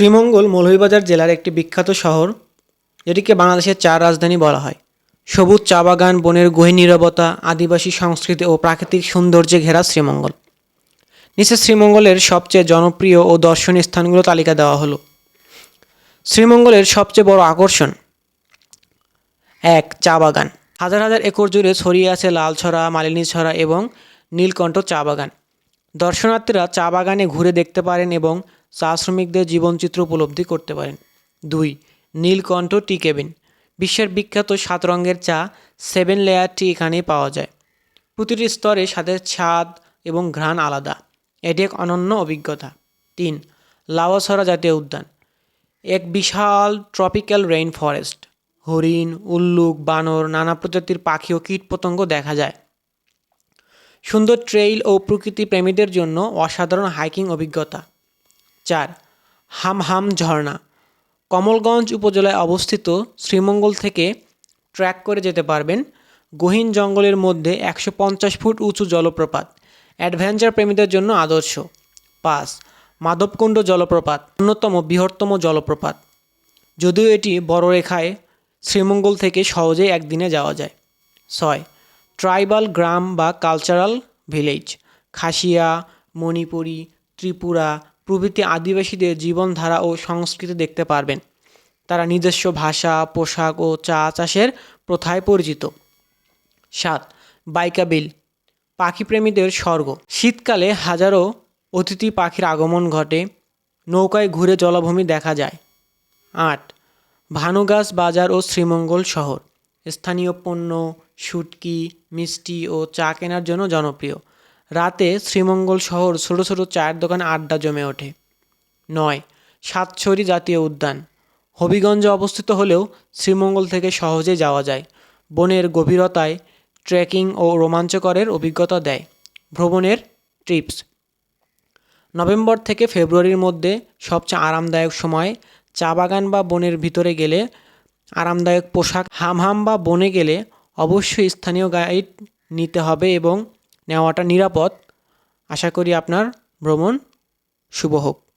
শ্রীমঙ্গল মৌলভীবাজার জেলার একটি বিখ্যাত শহর, যেটিকে বাংলাদেশের চার রাজধানী বলা হয়। সবুজ চা বাগান, বনের গহীন নীরবতা, আদিবাসী সংস্কৃতি ও প্রাকৃতিক সৌন্দর্যে ঘেরা শ্রীমঙ্গল। নিচে শ্রীমঙ্গলের সবচেয়ে জনপ্রিয় ও দর্শনীয় স্থানগুলো তালিকা দেওয়া হলো। শ্রীমঙ্গলের সবচেয়ে বড় আকর্ষণ, এক, চা বাগান। হাজার হাজার একর জুড়ে ছড়িয়ে আছে লালছড়া মালিনীছড়া এবং নীলকণ্ঠ চা বাগান। দর্শনার্থীরা চা বাগানে ঘুরে দেখতে পারেন এবং চা শ্রমিকদের জীবনচিত্র উপলব্ধি করতে পারেন। দুই, নীলকণ্ঠ টি কেবিন। বিশ্বের বিখ্যাত সাত রঙের চা সেভেন লেয়ার টি এখানেই পাওয়া যায়। প্রতিটি স্তরে স্বাদের স্বাদ এবং ঘ্রাণ আলাদা। এটি এক অনন্য অভিজ্ঞতা। তিন লাওয়াসরা জাতীয় উদ্যান। এক বিশাল ট্রপিক্যাল রেইন ফরেস্ট হরিণ, উল্লুক, বানর, নানা প্রজাতির পাখি ও কীটপতঙ্গ দেখা যায়। সুন্দর ট্রেইল ও প্রকৃতি প্রেমীদের জন্য অসাধারণ হাইকিং অভিজ্ঞতা। চার, হামহাম ঝর্ণা। কমলগঞ্জ উপজেলায় অবস্থিত শ্রীমঙ্গল থেকে ট্র্যাক করে যেতে পারবেন গহীন জঙ্গলের মধ্যে একশো পঞ্চাশ ফুট উঁচু জলপ্রপাত, অ্যাডভেঞ্চার প্রেমীদের জন্য আদর্শ। পাঁচ, মাধবকুণ্ড জলপ্রপাত, অন্যতম বৃহত্তম জলপ্রপাত। যদিও এটি বড় রেখায় শ্রীমঙ্গল থেকে সহজেই একদিনে যাওয়া যায়। ছয়, ট্রাইবাল গ্রাম বা কালচারাল ভিলেজ, খাসিয়া, মণিপুরী, ত্রিপুরা প্রভৃতি আদিবাসীদের জীবনধারা ও সংস্কৃতি দেখতে পারবেন। তারা নিজস্ব ভাষা, পোশাক ও চা চাষের প্রথায় পরিচিত। সাত, বাইকা বিল পাখিপ্রেমীদের স্বর্গ। শীতকালে হাজারো অতিথি পাখির আগমন ঘটে, নৌকায় ঘুরে জলাভূমি দেখা যায়। আট, ভানুগাছ বাজার ও শ্রীমঙ্গল শহর। স্থানীয় পণ্য, শুটকি, মিষ্টি ও চা কেনার জন্য জনপ্রিয়। রাতে শ্রীমঙ্গল শহর ছোটো ছোটো চায়ের দোকানে আড্ডা জমে ওঠে। নয়, সাতছড়ি জাতীয় উদ্যান। হবিগঞ্জে অবস্থিত হলেও শ্রীমঙ্গল থেকে সহজে যাওয়া যায়। বনের গভীরতায় ট্রেকিং ও রোমাঞ্চকরের অভিজ্ঞতা দেয়। ভ্রমণের ট্রিপস নভেম্বর থেকে ফেব্রুয়ারির মধ্যে সবচেয়ে আরামদায়ক সময় চা বাগান বা বনের ভিতরে গেলে আরামদায়ক পোশাক, হামহাম বা বনে গেলে অবশ্যই স্থানীয় গাইড নিতে হবে এবং নেওয়াটা নিরাপদ। আশা করি আপনার ভ্রমণ শুভ হোক।